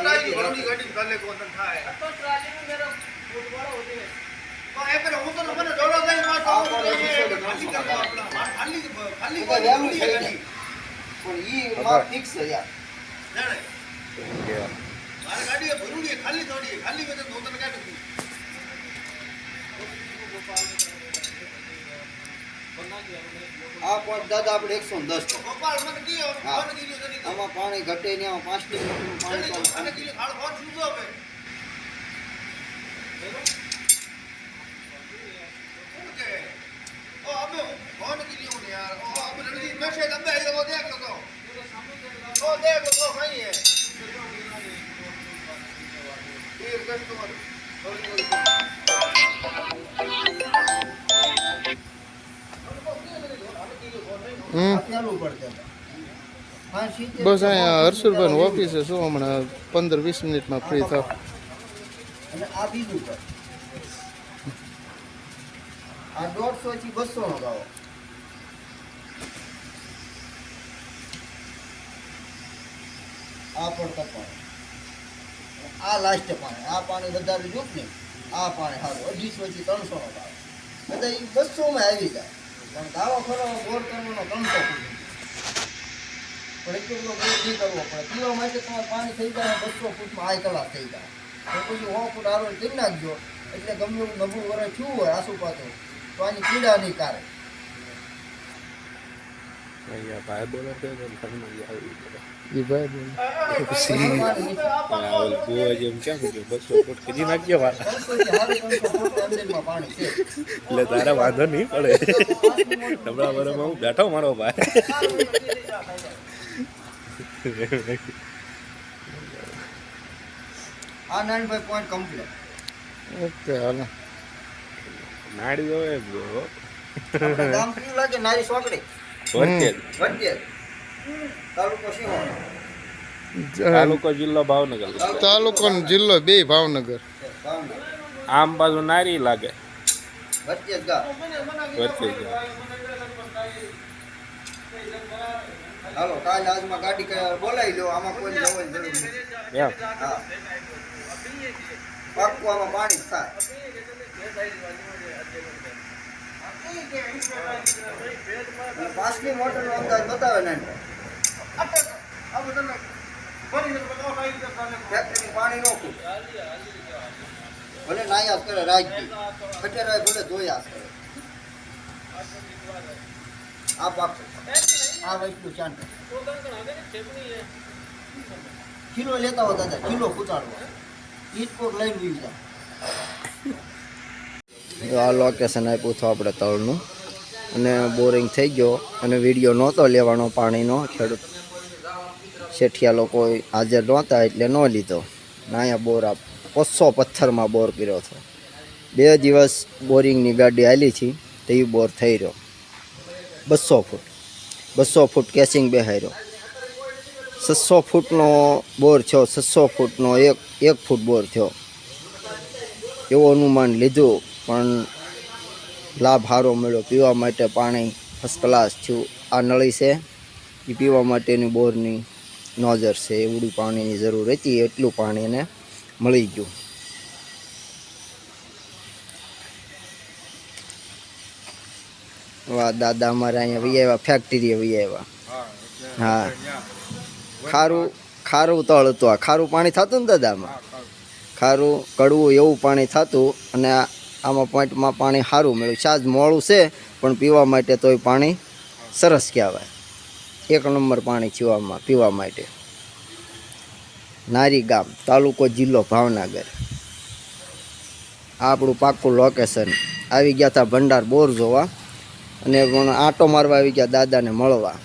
ટ્રાલી ભરણી ગાડી કાલે કોણ થાય તો ટ્રાલીમાં મેરો ફૂટ વાળો હોતી હે તો એ કરે હું તો મને દોડો દઈ માં તો આ પણ ખાલી બીજો કરવા આપણા ખાલી ખાલી તો વહેલું છે ગાડી નહીં. પણ ઈ માપ ફિક્સ છે યાર જાણે મારી ગાડી ભરૂડી ખાલી થોડી ખાલી બધે દોતન કાઢી આ પણ દાદા આપણે એકસો ને દસ ટકા. ગોપાલ મને આમાં પાણી ઘટે ને આમાં પાંચ લીટરનું પાણી હમ આ પહેલું પડશે હા સિત્તેર બસ અહીંયા હર્ષુલભાઈ ઓફિસે શું હમણાં પંદર વીસ મિનિટમાં ફ્રી થાવ. દોઢસો થી બસો ગાળો આ પણ તપાસ આ લાસ્ટ પાણી. આ પાણી વધારે જોત આ પાણી સારું. અઢીસો થી ત્રણસો નો ભાવ. બધા એ બસો માં આવી જાય. પણ દાવો ખરો બોર ત્રણસો પણ એટલો બધો ઉપયોગ નહીં કરવો પડે. પીવા માટે તમારે પાણી થઈ જાય બસો ફૂટમાં આય કલાક થઈ જાય. તો પછી સો ફૂટ આરો કરી નાખજો. એટલે ગમે એવું નબળું વરે થયું હોય આસુપાતો તો આની પીડા નહીં કાઢે. અહીંયા ભાઈ બોલે તો ઘરમાં આવી એ ભાઈ બોલે પાણી જેમ કેમ કે બસો ફૂટ ખીજી નાખજો એટલે તારે વાંધો નહીં પડે. નબળા બરોબર હું બેઠો મારો ભાઈ. આ નાનભાઈ પોઈન્ટ કમ્પ્લીટ ઓકે હાલો. નાડી જોવે બ્રો ગામ કેવું લાગે નારી સોકડી. વચ્ચે જ. તાલુકો જિલ્લો ભાવનગર. તાલુકો ને જિલ્લો બે ભાવનગર. આમ બાજુ નારી લાગે. વચ્ચે જ ગામ. વચ્ચે જ. હાલો કાલ આજમાં ગાડી બોલાવી લો આમાં કોઈ જવાની જરૂર નથી. હા. પાકું આમાં પાણી થાય. અને મોટર મોટરનો અંદાજ બતાવે ને. ફેક્ટરી પાણી નો ખૂટ. ભલે નાયા કરે રાખી અત્યારે ભલે ધોયા કરે. આ પાક આ વૈટલું ચાંદ કિલો લેતા હો દાદા કિલો ફૂટાડવા ઈટ કોક લઈને જાય આ લોકેશન આપ્યું હતું આપણે તળનું. અને બોરિંગ થઈ ગયો. અને વીડિયો નહોતો લેવાનો પાણીનો. ખેડૂત શેઠિયા લોકો હાજર નહોતા એટલે ન લીધો. નાયા અહીંયા બોર આપ પસ્સો પથ્થરમાં બોર કર્યો હતો બે દિવસ બોરિંગની ગાડી આલી છે તે બોર થઈ રહ્યો. બસો ફૂટ. બસો ફૂટ કેસિંગ બેહાર્યો. છસો ફૂટનો બોર થયો, છસો ફૂટનો એક એક ફૂટ બોર થયો. એવું અનુમાન લીધું, પણ લાભ સારો મળ્યો. પીવા માટે પાણી ફર્સ્ટ ક્લાસ થયું. આ નળી છે એ પીવા માટેની બોરની નોજર છે. એવડું પાણીની જરૂર હતી, એટલું પાણી એને મળી ગયું. વાહ, દાદા અમારે અહીંયા વી આવ્યા ફેક્ટરીએ વી આવ્યા હા. ખારું ખારું તળ હતું આ. ખારું પાણી થતું ને દાદામાં? ખારું, કડવું એવું પાણી થતું અને આમાં પોઈન્ટમાં પાણી સારું મળ્યું. સાજ મોડું છે, પણ પીવા માટે તોય પાણી સરસ કહેવાય. એક નંબર પાણી આમાં, પીવા માટે. નારી ગામ, તાલુકો જિલ્લો ભાવનગર. આપણું પાક્કું લોકેશન આવી ગયા હતા ભંડાર બોર જોવા. અને પણ આંટો મારવા આવી ગયા દાદાને મળવા.